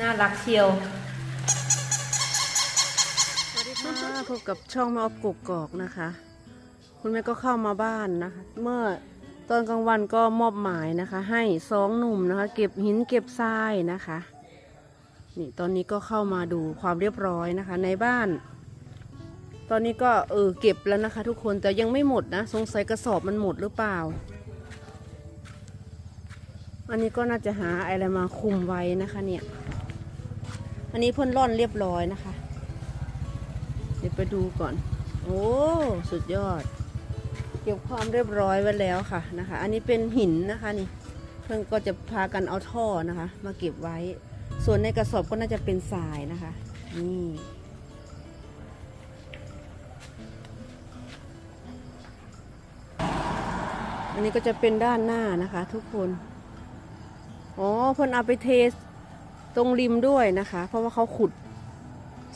น่ารักเชียว สวัสดีค่ะพบกับช่องแม่ออฟกกอกนะคะ คุณแม่ก็เข้ามาบ้านนะคะ เมื่อตอนกลางวันก็มอบหมายนะคะ ให้สองหนุ่มนะคะ เก็บหินเก็บทรายนะคะ นี่ตอนนี้ก็เข้ามาดูความเรียบร้อยนะคะ ในบ้าน ตอนนี้ก็เออเก็บแล้วนะคะ ทุกคนแต่ยังไม่หมดนะ สงสัยกระสอบมันหมดหรือเปล่าอันนี้ก็น่าจะหาอะไรมาคุมไว้นะคะเนี่ย อันนี้เพ่นร่อนเรียบร้อยนะคะ เดี๋ยวไปดูก่อน โอ้สุดยอด เก็บความเรียบร้อยไว้แล้วค่ะนะคะ อันนี้เป็นหินนะคะนี่ เพื่อนก็จะพากันเอาท่อนะคะ มาเก็บไว้ ส่วนในกระสอบก็น่าจะเป็นทรายนะคะ นี่อันนี้ก็จะเป็นด้านหน้านะคะ ทุกคน อ๋อเพื่นเอาไปเท ตรงริมด้วยนะคะ เพราะว่าเขาขุด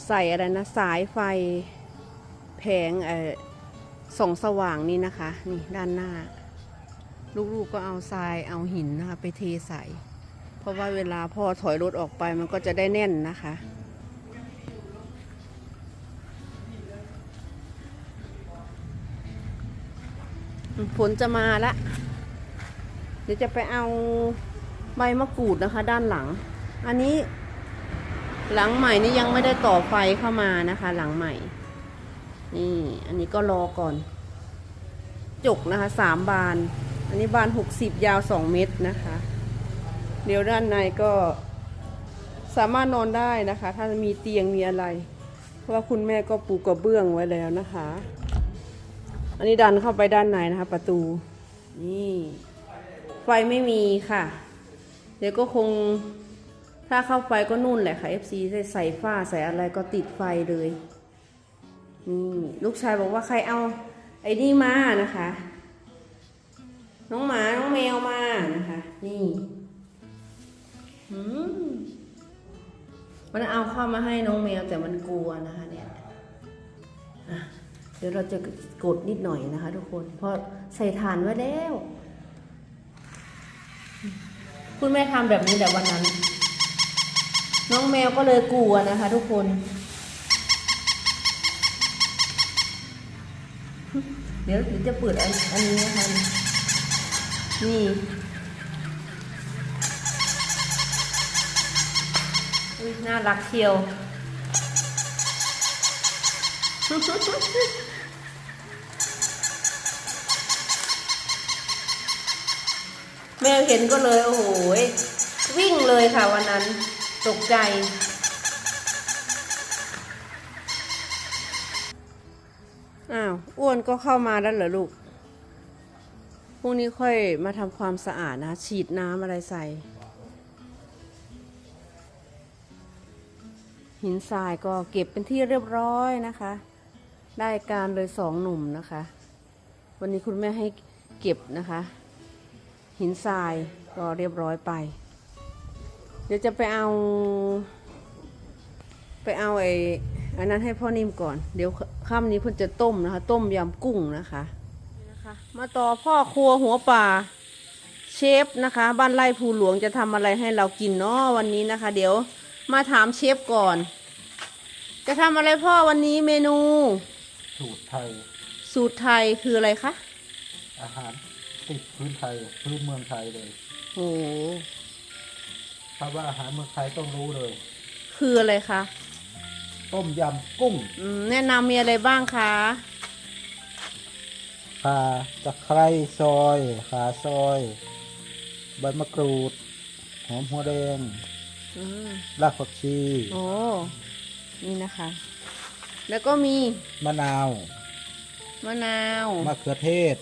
ใส่อะไรนะสายไฟแผงเออส่องสว่างนี่นะคะ นี่ด้านหน้า ลูกๆก็เอาทรายเอาหินนะคะ ไปเทใส่ เพราะว่าเวลาพ่อถอยรถออกไปมันก็จะได้แน่นนะคะฝนจะมาละ เดี๋ยวจะไปเอาใบมะกรูดนะคะ ด้านหลัง อันนี้หลังใหม่นี่ยังไม่ได้ต่อไฟเข้ามานะคะ หลังใหม่ นี่ อันนี้ก็รอก่อน จกนะคะสามบาน อันนี้บานหกสิบยาวสองเมตรนะคะ เดี๋ยวด้านในก็สามารถนอนได้นะคะ ถ้ามีเตียงมีอะไร เพราะว่าคุณแม่ก็ปูกระเบื้องไว้แล้วนะคะ อันนี้ดันเข้าไปด้านในนะคะ ประตู นี่ ไฟไม่มีค่ะ เดี๋ยวก็คง ถ้าเข้าไฟก็นุ่นแหละค่ะ FC ใส่ใส่ฝ้าใส่อะไรก็ติดไฟเลยนี่ลูกชายบอกว่าใครเอาไอ้นี่มานะคะ น้องหมาน้องแมวมานะคะ นี่มันเอาเข้ามาให้น้องแมวแต่มันกลัวนะคะ เนี่ยเดี๋ยวเราจะกดนิดหน่อยนะคะ ทุกคน เพราะใส่ฐานไว้แล้ว คุณแม่ทำแบบนี้แต่วันนั้น น้องแมวก็เลยกลัวนะคะ ทุกคน เดี๋ยวเดี๋ยวจะเปิดอันอันนี้นะคะนี่น่ารักเชียวแมวเห็นก็เลย โอ้โหวิ่งเลยค่ะวันนั้น ตกใจ อ้าว อ้วนก็เข้ามาแล้วเหรอลูก พรุ่งนี้ค่อยมาทำความสะอาดนะ ฉีดน้ำอะไรใส่ หินทรายก็เก็บเป็นที่เรียบร้อยนะคะ ได้การเลยสองหนุ่มนะคะ วันนี้คุณแม่ให้เก็บนะคะ หินทรายก็เรียบร้อยไป เดี๋ยวจะไปเอา ไปเอาไอ้อันนั้นให้พ่อนิ่มก่อน เดี๋ยวค่ำนี้เพิ่นจะต้มนะคะ ต้มยำกุ้งนะคะนะคะ มาต่อพ่อครัวหัวป่าเชฟนะคะ บ้านไร่ภูหลวงจะทำอะไรให้เรากินเนาะวันนี้นะคะ เดี๋ยวมาถามเชฟก่อน จะทำอะไรพ่อวันนี้เมนู สูตรไทย สูตรไทยคืออะไรคะอาหารติดพื้นไทยพื้นเมืองไทยเลยโอ้ โหถ้าว่าอาหารเมืองไทยต้องรู้เลย คืออะไรคะต้มยำกุ้งอืมแนะนำมีอะไรบ้างคะข่าตะไคร้ซอยขาซอยใบมะกรูด หอมหัวแดงอืมรากผักชีโอ้นี่นะคะ แล้วก็มีมะนาวมะนาวมะเขือเทศ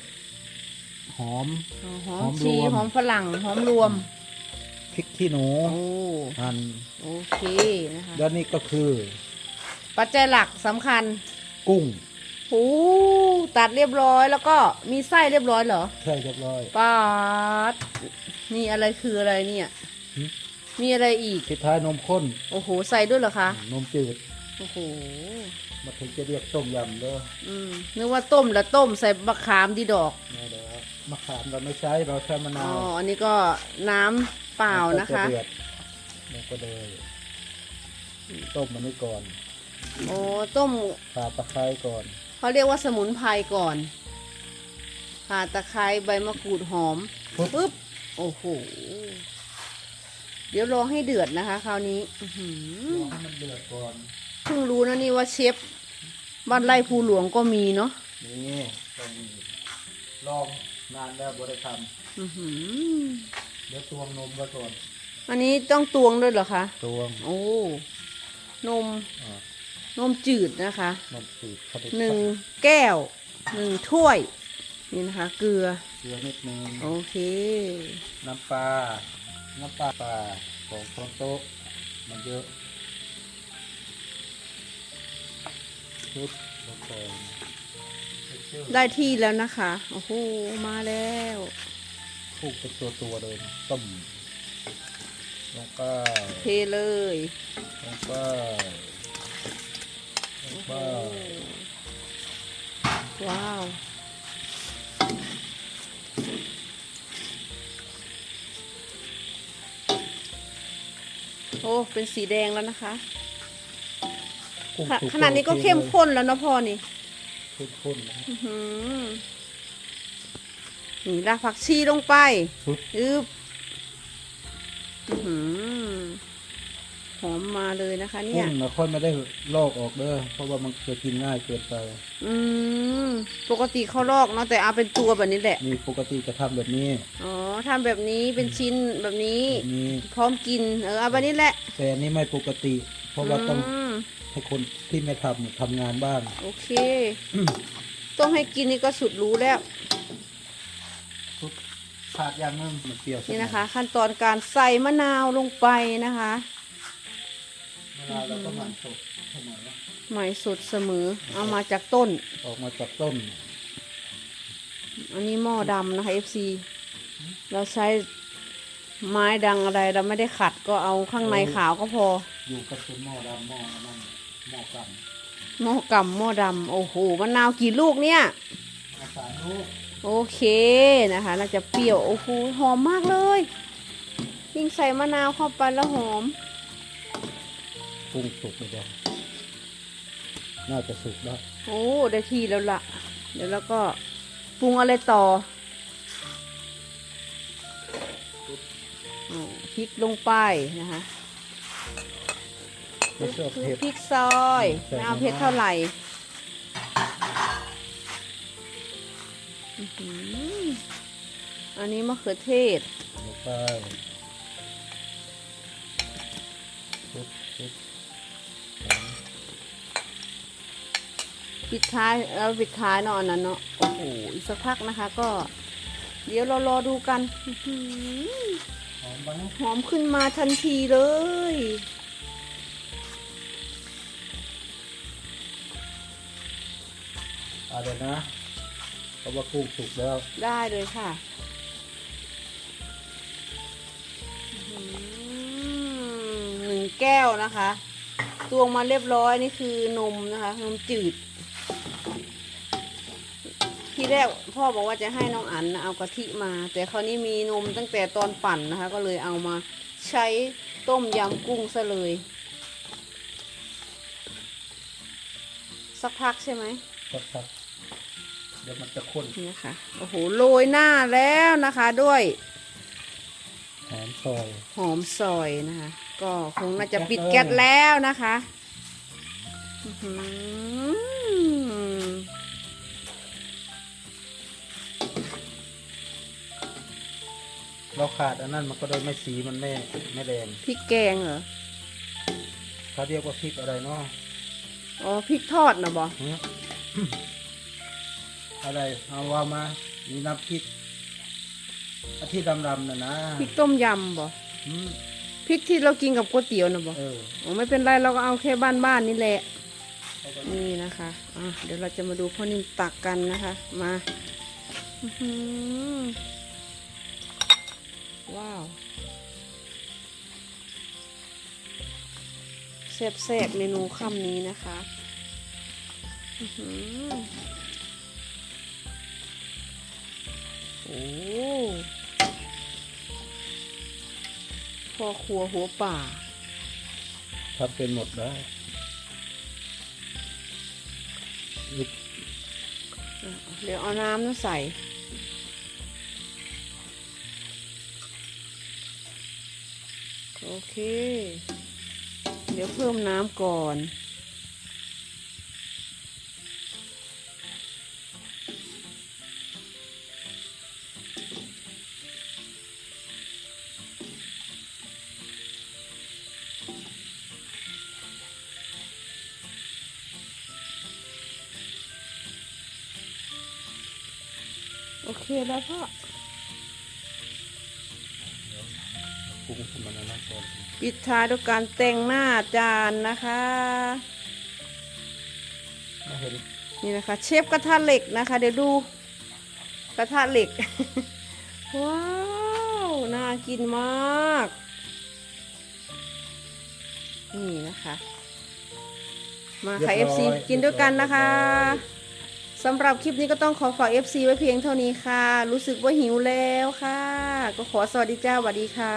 หอม อ๋อหอหอมมชีรวมหอมฝรั่งหอมรวม พริกขี้หนูโอ้หั่นโอเคนะคะแล้วนี่ก็คือ ปัจจัยหลักสำคัญกุ้งโอ้ตัดเรียบร้อยแล้วก็มีไส้เรียบร้อยเหรอใช่เรียบร้อยป๊าดนี่อะไรคืออะไรเนี่ยหึมีอะไรอีกสุดท้ายนมข้น โอ้โหใส่ด้วยเหรอคะ นมจืดโอ้โหมาถึงจะเรียกต้มยำเด้ออืมนึกว่าต้มแล้วต้มใส่มะขามดีดอกนี่เด้อมะขามเราไม่ใช้เราใช้มะอ๋นาอวอันนี้ก็น้ำ เปล่านะคะ แล้วก็จเดือดแล้วก็เลยต้มมันนี้ก่อนโอ้ต้มข่าตะไคร้ก่อน เขาเรียกว่าสมุนไพรก่อนข่าตะไคร้ใบมะกรูดหอมปุ๊บ ปึ๊บโอ้โหเดี๋ยวรอให้เดือดนะคะ คราวนี้อื้อหือรอให้มันเดือดก่อน เพิ่งรู้นะนี่ว่าเชฟบ้านไร่ภูหลวงก็มีเนาะนี่ต้องมีลองนานแล้วบริทอื้อหือำ เดี๋ยวตวงนมไว้ก่อนอันนี้ต้องตวงด้วยเหรอคะ ตวงโอ้ นม อ่านมจืดนะคะ นมจืดเขาไปหนึ่งแก้ว หนึ่งถ้วย นี่นะคะ เกลือ เกลือนิดนึงโอเค น้ำปลา น้ำปลาปลาของช้อนโต๊ะมันเยอะชุบลงไปได้ที่แล้วนะคะ โอ้โห มาแล้วค ลุกเป็นตัวตัวๆเลยนะต้มลงไปเทเลยลงไปลงไปว้าว โอ้ เป็นสีแดงแล้วนะคะคลุกขสุกขนาดนี้ก็เข้มข้นแล้วนะพ่อนี่ เข้มข้นนะ อื้อหือ นี่รากผักชีลงไปปึ๊บอึบอื้อหือหอมมาเลยนะคะเนี่กุ้ยงนะค่อยไม่ได้ลอกออกเด้อเพราะว่ามันจะกินง่ายเกินไป อืมปกติเขาลอกเนาะแต่เอาเป็นตัวแบบนี้แหละนี่ปกติจะทำแบบนี้ อ๋อทำแบบนี้เป็นชิ้นแบบนี้แบบนี้ พร้อมกิน เออเอาแบบนี้แหละ แต่อันนี้ไม่ปกติ เพราะว่าต้องมให้คนที่ไม่ทำเนี่ยทำงานบ้าง โอเค ต้องให้กินนี่ก็สุดรู้แล้วปุ๊บ ขาดอย่างหนึงมันเปรี้ยวสักหนี่อยนะคะ ขั้นตอนการใส่มะนาวลงไปนะคะ เวลาเราก็หมันสดเสมอใหม่สดเสมอ เอามาจากต้น ออกมาจากต้น อันนี้หม้อดำนะคะ FC เราใช้ไม้ดังอะไรเราไม่ได้ขัดก็เอาข้างในขาวก็พอ อยู่กับเป็นหม้อดำหม้อนั่นหม้อกันหม้อกำหม้อดำโอ้โหมะนาวกี่ลูกเนี่ย อาสารลูก โอเคนะคะน่าจะเปรี้ยวโอ้โหหอมมากเลยยิ่งใส่มะนาวเข้าไปแล้วหอมปรุงสุกเลยเดี๋ยวน่าจะสุกแล้วโอ้ได้ที่แล้วล่ะเดี๋ยวเราก็ปรุงอะไรต่ออ๋อพริกลงไปนะคะไม่ชอบคือเผ็ดพริกซอยใส่ไม่เอาน้ำเผ็ดเท่าไหร่ อันนี้มะเขือเทศลงไปปุ๊บปุ๊บปิดท้ายแล้วปิดท้ายเนาะอันนั้นเนาะโอ้โหอีกสักพักนะคะ ก็ เดี๋ยวเรารอดูกันหอมไหมหอมขึ้นมาทันทีเลยเอะไรนะ ราะว่ากุ้งสุกแล้ว ได้เลยค่ะอื้อหือหนึ่งแก้วนะคะตวงมาเรียบร้อยนี่คือนมนะคะนมจืด ที่แรกพ่อบอกว่าจะให้น้องอันนะเอากะทิมา แต่คราวนี้มีนมตั้งแต่ตอนปั่นนะคะ ก็เลยเอามาใช้ต้มยำกุ้งซะเลย สักพักใช่ไหมสักพักเดี๋ยวมันจะข้นนี่ค่ะโอ้โหโรยหน้าแล้วนะคะ ด้วยหอมซอยหอมซอยนะคะ ก็คงน่าจะปิดแก๊สแล้วนะคะอื้อหือเราขาดอันนั้นมันก็เลยไม่สีมันไม่ไม่แดงพริกแกงเหรอเขาเรียกว่าพริกอะไรเนาะอ๋อพริกทอดนะบอหึ อะไรเอาว่ามามีน้ำพริกอาที่ดำๆน่ะนะพริกต้มยำบออืมพริกที่เรากินกับก๋วยเตี๋ยวนะบอเอออ๋อไม่เป็นไรเราก็เอาแค่บ้านๆนี่แหละเขาก็นี่นะคะอะเดี๋ยวเราจะมาดูพ่อนิ่มตักกันนะคะ มาอื้อหือว้าวแซ่บๆเมนูค่ำนี้นะคะ อื้อหือ โอ้พ่อครัวหัวป่าทำเป็นหมดได้นี่เดี๋ยวเอาน้ำนั่นใส่โอเค เดี๋ยวเพิ่มน้ำก่อน โอเคแล้วพ่อปรุงให้มันอันนั้นก่อนปิดท้ายด้วยการแต่งหน้าจานนะคะไม่เห็นนี่นะคะ เชฟกระทะเหล็กนะคะ เดี๋ยวดูกระทะเหล็ก ว้าว น่ากินมาก นี่นะคะ มาค่ะ FC กินด้วยกันนะคะ สำหรับคลิปนี้ก็ต้องขอฝาก FC ไว้เพียงเท่านี้ค่ะ รู้สึกว่าหิวแล้วค่ะ ก็ขอสวัสดีจ้าสวัสดีค่ะ